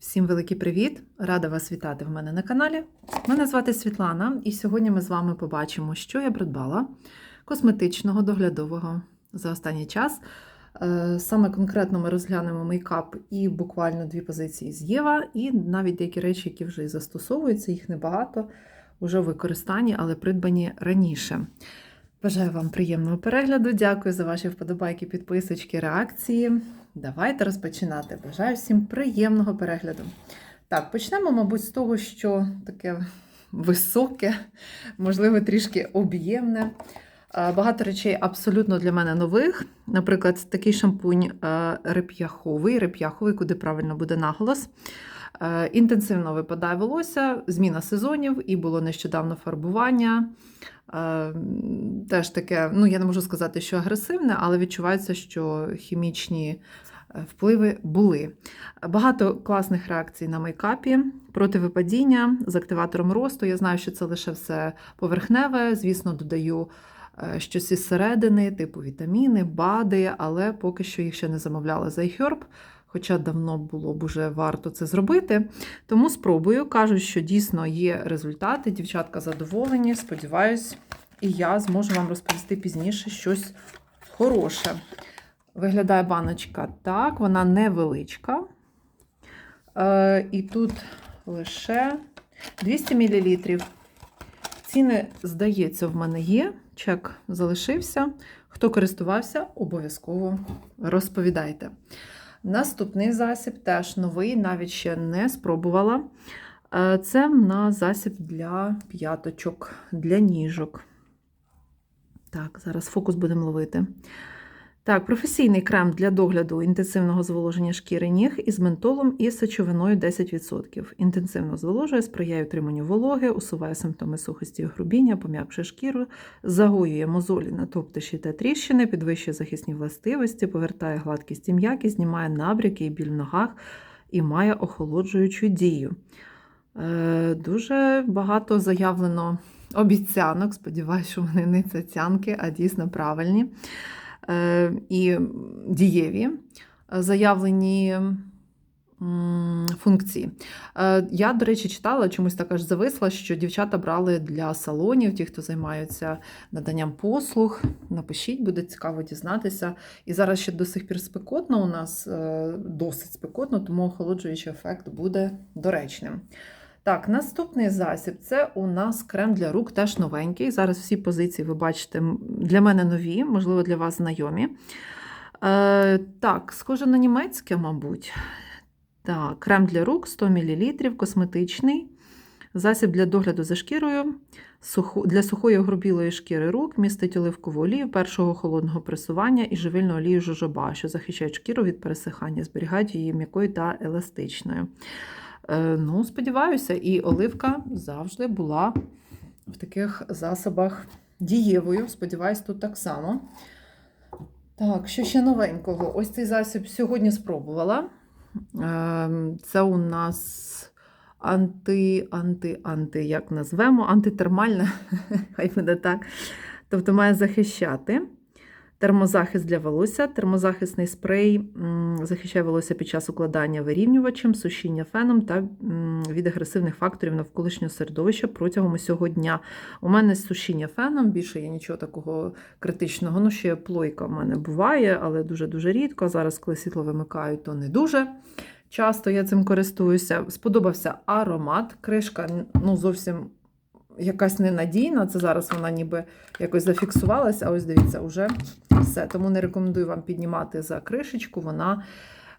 Всім великий привіт! Рада вас вітати в мене на каналі. Мене звати Світлана, і сьогодні ми з вами побачимо, що я придбала косметичного доглядового за останній час. Е, Саме конкретно ми розглянемо мейкап і буквально дві позиції з Єва, і навіть деякі речі, які вже і застосовуються, їх небагато, вже в використанні, але придбані раніше. Бажаю вам приємного перегляду. Дякую за ваші вподобайки, підписочки, реакції. Давайте розпочинати. Бажаю всім приємного перегляду. Так, почнемо, мабуть, з того, що таке високе, можливо, трішки об'ємне. Багато речей абсолютно для мене нових. Наприклад, такий шампунь реп'яховий, реп'яховий, куди правильно буде наголос. Е, Інтенсивно випадає волосся, зміна сезонів, і було нещодавно фарбування. Е, Теж таке, ну я не можу сказати, що агресивне, але відчувається, що хімічні е, впливи були. Багато класних реакцій на мейкапі, проти випадіння з активатором росту. Я знаю, що це лише все поверхневе. Звісно, додаю щось із середини, типу вітаміни, БАДи, але поки що їх ще не замовляла за iHerb, хоча давно було б уже варто це зробити. Тому спробую. Кажуть, що дійсно є результати. Дівчатка задоволені. Сподіваюсь, і я зможу вам розповісти пізніше щось хороше. Виглядає баночка так, вона невеличка. Е, і тут лише 200 мл. Ціни, здається, в мене є. Чек залишився. Хто користувався, обов'язково розповідайте. Наступний засіб теж новий, навіть ще не спробувала. Е, Це на засіб для п'яточок, для ніжок. Так, зараз фокус будемо ловити. Так, професійний крем для догляду інтенсивного зволоження шкіри ніг із ментолом і сечовиною 10%. Інтенсивно зволожує, сприяє утриманню вологи, усуває симптоми сухості і грубіння, пом'якшує шкіру, загоює мозолі, натоптиші та тріщини, підвищує захисні властивості, повертає гладкість і м'якість, знімає набряки і біль в ногах і має охолоджуючу дію. Е, Дуже багато заявлено обіцянок. Сподіваюся, що вони не цяцянки, а дійсно правильні і дієві е, заявлені функції. Е, Я, до речі, читала, чомусь так аж зависла, що дівчата брали для салонів, ті, хто займаються наданням послуг. Напишіть, буде цікаво дізнатися. І зараз ще до сих пір спекотно у нас, е, досить спекотно, тому охолоджуючий ефект буде доречним. Так, наступний засіб це у нас крем для рук, теж новенький. Зараз всі позиції ви бачите для мене нові, можливо, для вас знайомі. Е, Так, схоже на німецьке, мабуть. Так, крем для рук 100 мл, косметичний. Засіб для догляду за шкірою для сухої огрубілої шкіри рук містить оливкову олію першого холодного пресування і живильну олію жожоба, що захищають шкіру від пересихання, зберігають її м'якою та еластичною. Е, Ну, сподіваюся, і оливка завжди була в таких засобах дієвою. Сподіваюсь, тут так само. Так, що ще новенького? Ось цей засіб сьогодні спробувала. Ем, Це у нас анти, анти, анти, як назвемо, антитермальна, хай буде так. Тобто має захищати. Термозахист для волосся, термозахисний спрей захищає волосся під час укладання вирівнювачем, сушіння феном та від агресивних факторів навколишнього середовища протягом усього дня. У мене сушіння феном, більше я нічого такого критичного. Ну, ще плойка в мене буває, але дуже-дуже рідко. Зараз, коли світло вимикають, то не дуже. Часто я цим користуюся. Сподобався аромат. Кришка ну, зовсім якась ненадійна. Це зараз вона ніби якось зафіксувалась, а ось дивіться, вже все. Тому не рекомендую вам піднімати за кришечку. Вона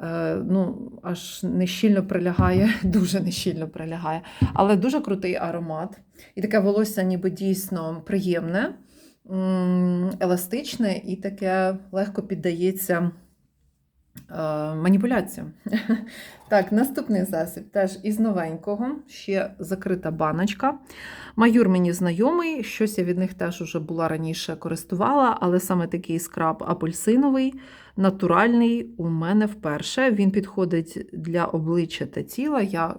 е, ну, аж нещільно прилягає, дуже нещільно прилягає. Але дуже крутий аромат. І таке волосся ніби дійсно приємне, еластичне і таке легко піддається. Е, Маніпуляціям. Так, наступний засіб теж із новенького, ще закрита баночка. Маюр мені знайомий, щось я від них теж уже була раніше користувала, але саме такий скраб апельсиновий, натуральний у мене вперше. Він підходить для обличчя та тіла. Я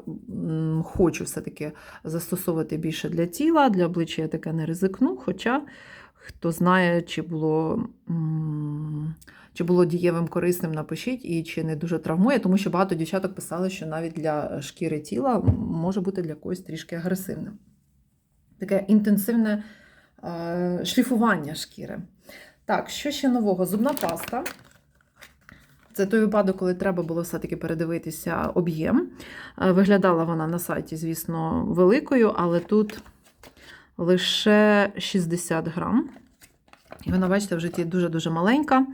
хочу все-таки застосовувати більше для тіла, для обличчя я таке не ризикну, хоча Хто знає, чи було, чи було дієвим корисним, напишіть, і чи не дуже травмує, тому що багато дівчаток писали, що навіть для шкіри тіла може бути для когось трішки агресивним. Таке інтенсивне е, шліфування шкіри. Так, що ще нового? Зубна паста. Це той випадок, коли треба було все-таки передивитися об'єм. Е, Виглядала вона на сайті, звісно, великою, але тут лише 60 грам. І вона, бачите, в житті дуже-дуже маленька.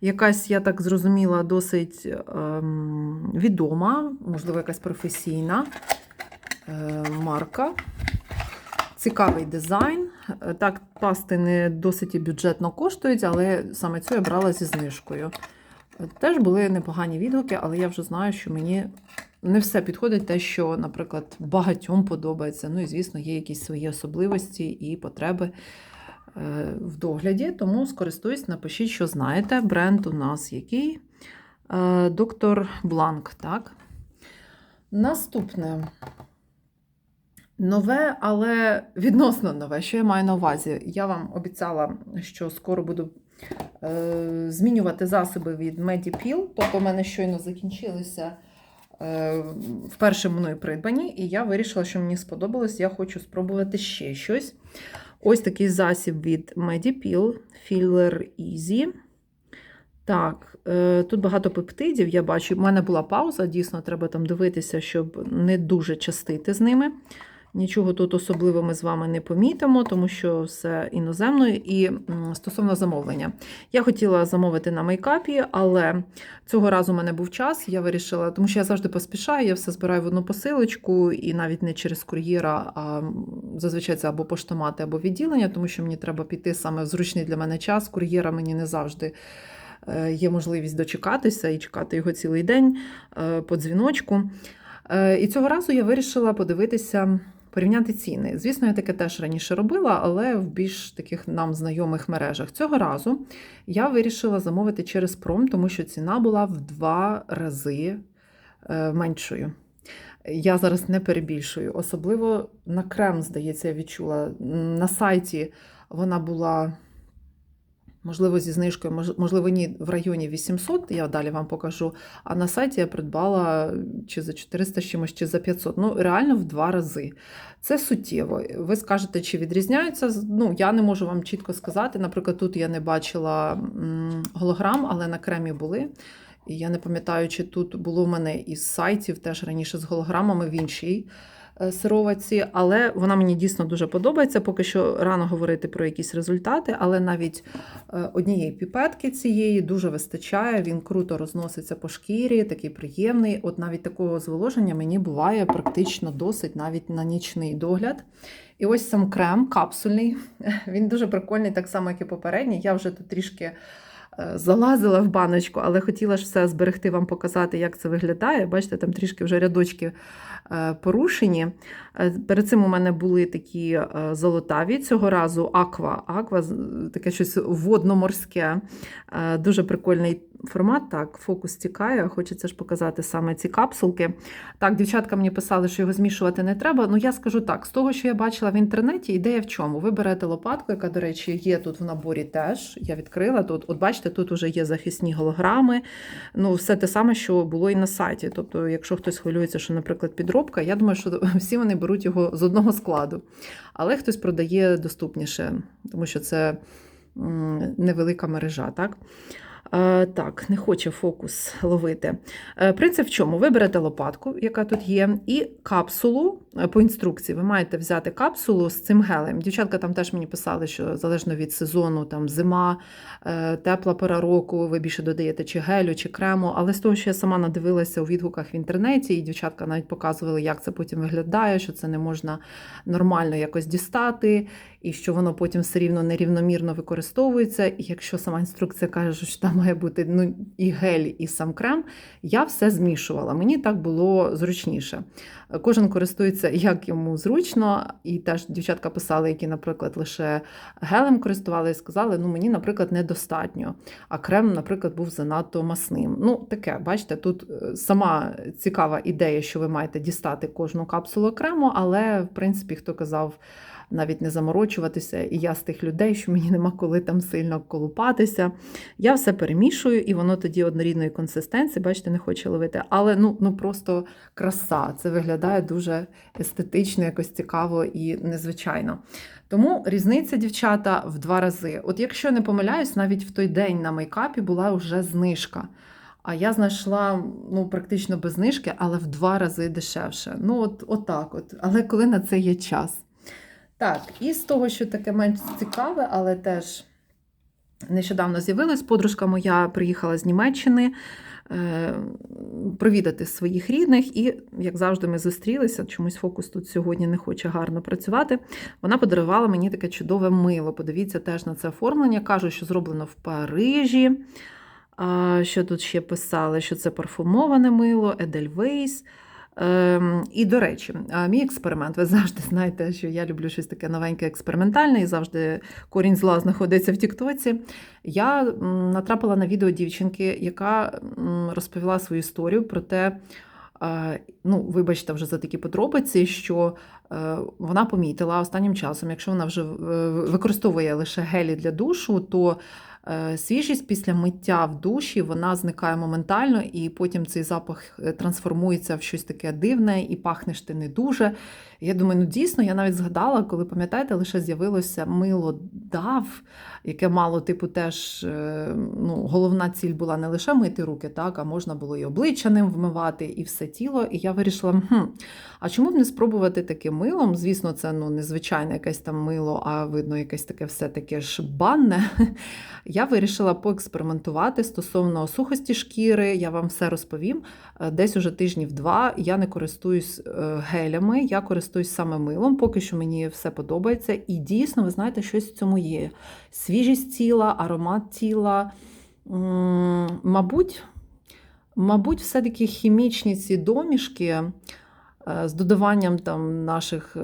Якась, я так зрозуміла, досить ем, відома, можливо, якась професійна е, марка. Цікавий дизайн. Е, Так, пасти не досить і бюджетно коштують, але саме цю я брала зі знижкою. Е, Теж були непогані відгуки, але я вже знаю, що мені не все підходить те, що, наприклад, багатьом подобається. Ну і, звісно, є якісь свої особливості і потреби е, в догляді. Тому скористуюсь, напишіть, що знаєте. Бренд у нас який? Е, Доктор Бланк, так? Наступне. Нове, але відносно нове. Що я маю на увазі? Я вам обіцяла, що скоро буду е, змінювати засоби від Medipil. Тобто, у мене щойно закінчилися вперше мною придбані, і я вирішила, що мені сподобалось. Я хочу спробувати ще щось. Ось такий засіб від Medipil Filler Easy. Так, е, тут багато пептидів, я бачу. в мене була пауза, дійсно, треба там дивитися, щоб не дуже частити з ними. Нічого тут особливо ми з вами не помітимо, тому що все іноземною. І стосовно замовлення, я хотіла замовити на мейкапі, але цього разу в мене був час. Я вирішила, тому що я завжди поспішаю, я все збираю в одну посилочку, і навіть не через кур'єра, а зазвичай це або поштомати, або відділення, тому що мені треба піти саме в зручний для мене час. Кур'єра мені не завжди. е, Є можливість дочекатися і чекати його цілий день е, по дзвіночку. Е, І цього разу я вирішила подивитися, порівняти ціни. Звісно, я таке теж раніше робила, але в більш таких нам знайомих мережах. Цього разу я вирішила замовити через пром, тому що ціна була в два рази е, меншою. Я зараз не перебільшую. Особливо на крем, здається, я відчула. На сайті вона була. Можливо, зі знижкою, мож- можливо, ні, в районі 800, я далі вам покажу. А на сайті я придбала чи за 400 з чимось, чи за 500. Ну, реально в два рази. Це суттєво. Ви скажете, чи відрізняються? Ну, я не можу вам чітко сказати. Наприклад, тут я не бачила голограм, але на кремі були. І я не пам'ятаю, чи тут було в мене із сайтів теж раніше з голограмами в іншій сироватці, але вона мені дійсно дуже подобається. Поки що рано говорити про якісь результати, але навіть е, однієї піпетки цієї дуже вистачає. Він круто розноситься по шкірі, такий приємний. От навіть такого зволоження мені буває практично досить навіть на нічний догляд. І ось сам крем капсульний. Він дуже прикольний, так само, як і попередній. Я вже тут трішки е, залазила в баночку, але хотіла ж все зберегти вам показати, як це виглядає. Бачите, там трішки вже рядочки е, порушені. Е, Перед цим у мене були такі е, золотаві цього разу аква. Аква таке щось водноморське. Е, Дуже прикольний формат. Так, фокус тікає. Хочеться ж показати саме ці капсулки. Так, дівчатка мені писали, що його змішувати не треба. Ну я скажу так: з того, що я бачила в інтернеті, ідея в чому? Ви берете лопатку, яка, до речі, є тут в наборі теж. Я відкрила тут. От бачите, тут вже є захисні голограми. Ну, все те саме, що було і на сайті. Тобто, якщо хтось хвилюється, що, наприклад, підробка, я думаю, що всі вони беруть його з одного складу. Але хтось продає доступніше, тому що це невелика мережа, так? Так, не хоче фокус ловити. Е, Принцип в чому? Ви берете лопатку, яка тут є, і капсулу е, по інструкції. Ви маєте взяти капсулу з цим гелем. Дівчатка там теж мені писали, що залежно від сезону, там зима, е, тепла пора року, ви більше додаєте чи гелю, чи крему. Але з того, що я сама надивилася у відгуках в інтернеті, і дівчатка навіть показували, як це потім виглядає, що це не можна нормально якось дістати, і що воно потім все рівно нерівномірно використовується. І якщо сама інструкція каже, що там має бути ну, і гель, і сам крем, я все змішувала. Мені так було зручніше. Кожен користується як йому зручно, і теж дівчатка писали, які, наприклад, лише гелем користувалися, сказали, ну мені, наприклад, недостатньо. А крем, наприклад, був занадто масним. Ну, таке, бачите, тут е, сама цікава ідея, що ви маєте дістати кожну капсулу окремо, але в принципі, хто казав навіть не заморочуватися. І я з тих людей, що мені нема коли там сильно колупатися. Я все перемішую, і воно тоді однорідної консистенції, бачите, не хоче ловити. Але ну, ну просто краса. Це виглядає дуже естетично, якось цікаво і незвичайно. Тому різниця, дівчата, в два рази. От якщо не помиляюсь, навіть в той день на мейкапі була вже знижка. А я знайшла ну, практично без знижки, але в два рази дешевше. Ну, от, от от. Але коли на це є час. Так, і з того, що таке менш цікаве, але теж нещодавно з'явилось, подружка моя приїхала з Німеччини е, провідати своїх рідних, і, як завжди, ми зустрілися. Чомусь фокус тут сьогодні не хоче гарно працювати. Вона подарувала мені таке чудове мило. Подивіться теж на це оформлення. Кажу, що зроблено в Парижі. Що тут ще писали? Що це парфумоване мило, Edelweiss. Ем, і, до речі, мій експеримент. Ви завжди знаєте, що я люблю щось таке новеньке, експериментальне, і завжди корінь зла знаходиться в Тіктоці. Я натрапила на відео дівчинки, яка розповіла свою історію про те, ну, вибачте, вже за такі подробиці, що е, вона помітила останнім часом, якщо вона вже е, використовує лише гелі для душу, то Свіжість після миття в душі вона зникає моментально, і потім цей запах е, трансформується в щось таке дивне і пахнеш ти не дуже. Я думаю, ну дійсно, я навіть згадала, коли пам'ятаєте, лише з'явилося мило дав, яке мало, типу, теж е, ну, головна ціль була не лише мити руки, так, а можна було і обличчя ним вмивати, і все тіло. І я вирішила, хм, а чому б не спробувати таким милом? Звісно, це ну, незвичайне якесь там мило, а видно, якесь таке все таке ж банне. Я вирішила поекспериментувати стосовно сухості шкіри, я вам все розповім. Е, Десь уже тижнів два я не користуюсь е, гелями, я користуюсь саме милом, поки що мені все подобається. І дійсно, ви знаєте, щось в цьому є. Свіжість тіла, аромат тіла. Мабуть, мабуть, все-таки хімічні ці домішки е, з додаванням там наших.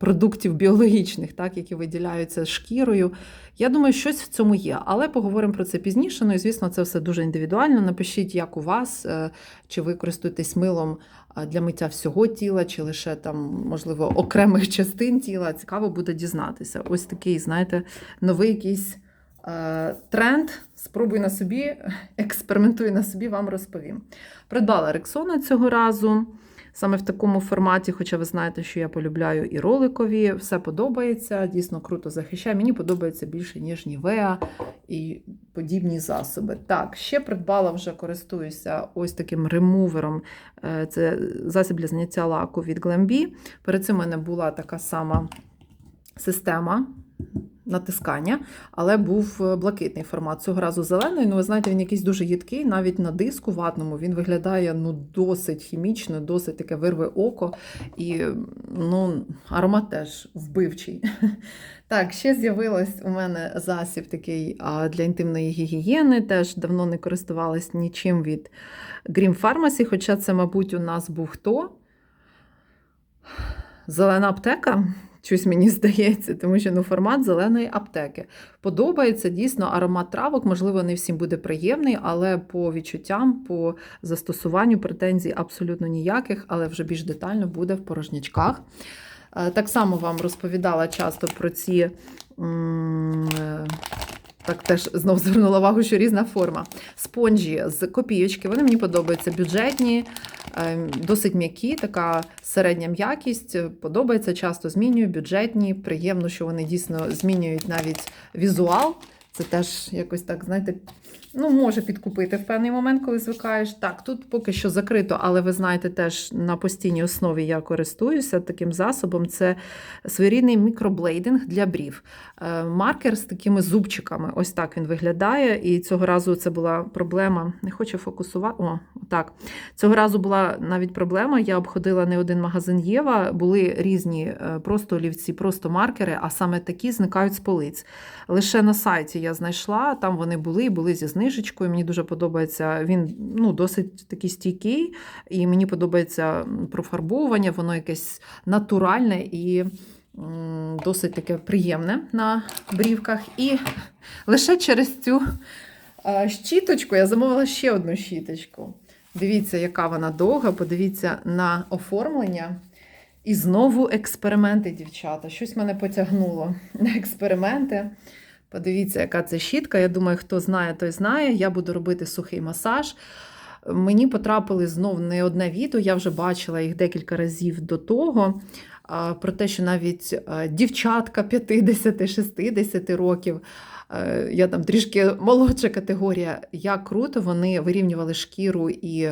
Продуктів біологічних, так, які виділяються шкірою. Я думаю, щось в цьому є, але поговоримо про це пізніше. Ну і звісно, це все дуже індивідуально. Напишіть, як у вас, е, чи ви користуєтесь милом е, для миття всього тіла, чи лише там, можливо, окремих частин тіла. Цікаво буде дізнатися. Ось такий, знаєте, новий якийсь е, тренд. Спробуй на собі, експериментуй на собі, вам розповім. Придбала Рексона цього разу. Саме в такому форматі, хоча ви знаєте, що я полюбляю і роликові, все подобається, дійсно круто захищає. Мені подобається більше, ніж Нівеа і подібні засоби. Так, ще придбала, вже користуюся ось таким ремувером. Е, Це засіб для зняття лаку від Glambi. Перед цим у мене була така сама система. Натискання, але був е, блакитний формат. Цього разу зелений. Ну, ви знаєте, він якийсь дуже їдкий, навіть на диску ватному він виглядає ну, досить хімічно, досить таке вирве око. І ну, аромат теж вбивчий. Так, ще з'явилось у мене засіб такий для інтимної гігієни. Теж давно не користувалась нічим від Green Pharmacy, хоча це, мабуть, у нас був хто? Зелена аптека. Щось мені здається, тому що ну, формат зеленої аптеки. Подобається дійсно аромат травок, можливо, не всім буде приємний, але по відчуттям, по застосуванню претензій абсолютно ніяких, але вже більш детально буде в порожнячках. Е, Так само вам розповідала часто про ці. е, Так теж знов звернула увагу, що різна форма. Спонжі з копійочки. Вони мені подобаються бюджетні, досить м'які, така середня м'якість. Подобається, часто змінюю, бюджетні. Приємно, що вони дійсно змінюють навіть візуал. Це теж якось так, знаєте, ну, може підкупити в певний момент, коли звикаєш. Так, тут поки що закрито, але ви знаєте, теж на постійній основі я користуюся таким засобом. Це своєрідний мікроблейдинг для брів. Е, Маркер з такими зубчиками. Ось так він виглядає. І цього разу це була проблема. Не хочу фокусувати. О, так. Цього разу була навіть проблема. Я обходила не один магазин Єва, були різні е, просто олівці, просто маркери, а саме такі зникають з полиць. Лише на сайті я знайшла, там вони були, були зі знижечкою. Мені дуже подобається. Він ну, досить такий стійкий, і мені подобається профарбовування, воно якесь натуральне і досить таке приємне на брівках. І лише через цю щіточку я замовила ще одну щіточку. Дивіться, яка вона довга, подивіться на оформлення. І знову експерименти, дівчата. Щось мене потягнуло на експерименти. Подивіться, яка це щітка. Я думаю, хто знає, той знає. Я буду робити сухий масаж. Мені потрапили знов не одне відео, я вже бачила їх декілька разів до того. Про те, що навіть дівчатка 50-60 років, е, я там трішки молодша категорія, як круто вони вирівнювали шкіру і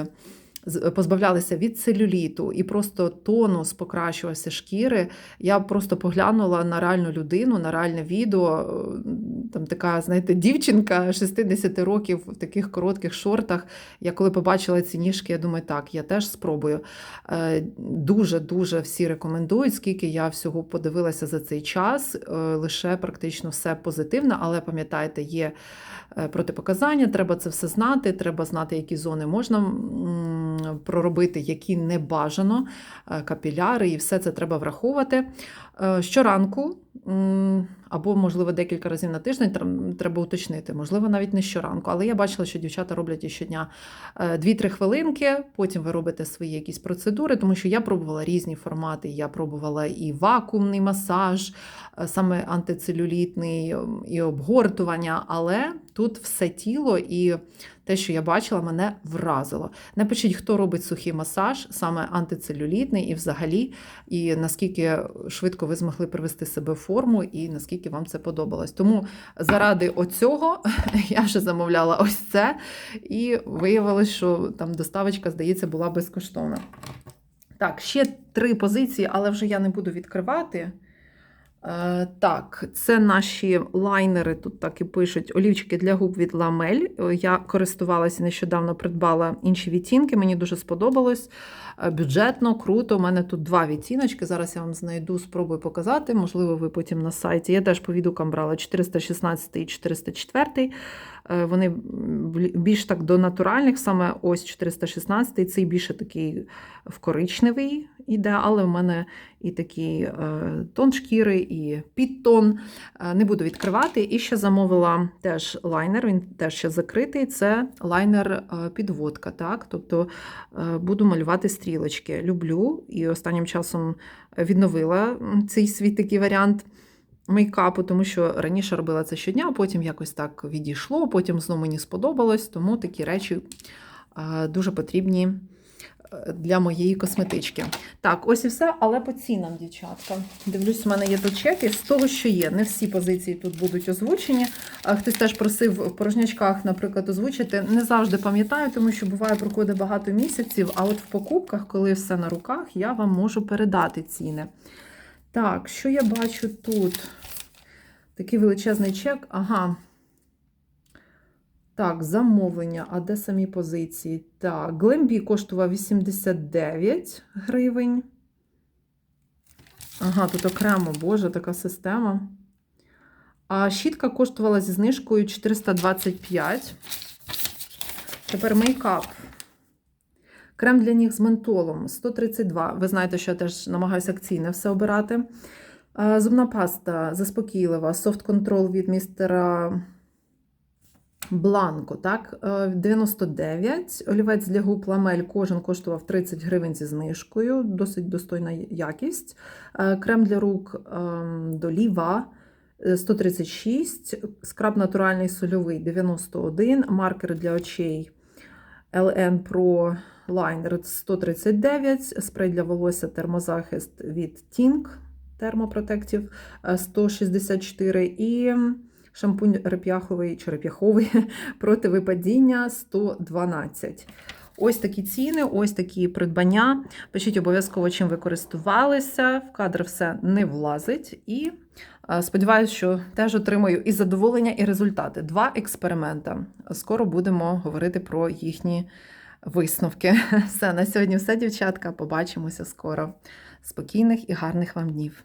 позбавлялися від целюліту, і просто тонус покращувався шкіри. Я просто поглянула на реальну людину, на реальне відео. е, Там така, знаєте, дівчинка 60 років в таких коротких шортах. Я коли побачила ці ніжки, я думаю, так, я теж спробую. Дуже-дуже всі рекомендують, скільки я всього подивилася за цей час. е, Лише практично все позитивно, але пам'ятайте, є е, протипоказання, треба це все знати, треба знати, які зони можна проробити, які не бажано, е, капіляри, і все це треба враховувати. Е, Щоранку, або, можливо, декілька разів на тиждень треба уточнити, можливо, навіть не щоранку, але я бачила, що дівчата роблять і щодня е, 2-3 хвилинки, потім ви робите свої якісь процедури, тому що я пробувала різні формати. Я пробувала і вакуумний масаж, е, саме антицелюлітний, і обгортування, але тут все тіло і те, що я бачила, мене вразило. Напишіть, хто робить сухий масаж, саме антицелюлітний, і взагалі, і наскільки швидко ви змогли привести себе в форму, і наскільки вам це подобалось. Тому заради оцього я вже замовляла ось це, і виявилось, що там доставочка, здається, була безкоштовна. Так, ще три позиції, але вже я не буду відкривати. Е, Так, це наші лайнери, тут так і пишуть олівчики для губ від Ламель. Я користувалася нещодавно, придбала інші відтінки, мені дуже сподобалось. Е, Бюджетно, круто. У мене тут два відтіночки. Зараз я вам знайду, спробую показати. Можливо, ви потім на сайті. Я теж по відгукам брала 416 і 404. Е, Вони більш так до натуральних, саме ось 416, цей більше такий в коричневий іде, але в мене і такий е, тон шкіри, і підтон. Е, Не буду відкривати. І ще замовила теж лайнер, він теж ще закритий. Це лайнер е, підводка. Так? Тобто буду малювати стрілочки. Люблю і останнім часом відновила цей свій такий варіант мейкапу, тому що раніше робила це щодня, потім якось так відійшло, потім знову мені сподобалось, тому такі речі е, дуже потрібні е, для моєї косметички. Так, ось і все, але по цінам, дівчатка. Дивлюсь, у мене є тут чеки з того, що є. Не всі позиції тут будуть озвучені. Хтось теж просив в порожнячках, наприклад, озвучити. Не завжди пам'ятаю, тому що буває проходить багато місяців, а от в покупках, коли все на руках, я вам можу передати ціни. Так, що я бачу тут? Такий величезний чек. Ага. Так, замовлення. А де самі позиції? Так, Глембі коштував 89 гривень. Ага, тут окремо, боже, така система. А щітка коштувала зі знижкою 425. Тепер мейкап. Крем для ніг з ментолом 132. Ви знаєте, що я теж намагаюся акційне все обирати. Зубна паста заспокійлива, софт контрол від містера Бланко, так, е, 99. Олівець для губ ламель кожен коштував 30 гривень зі знижкою, досить достойна якість. Е, Крем для рук ем, до ліва. е, 136, скраб натуральний сольовий 91, маркер для очей LN Pro Liner 139, спрей для волосся термозахист від Thermoprotective е, 164 і шампунь реп'яховий чи реп'яховий проти випадіння 112. Ось такі ціни, ось такі придбання. Пишіть обов'язково, чим ви користувалися. В кадр все не влазить. І е, сподіваюся, що теж отримаю і задоволення, і результати. Два експеримента. Скоро будемо говорити про їхні висновки. Все, на сьогодні все, дівчатка. Побачимося скоро. Спокійних і гарних вам днів.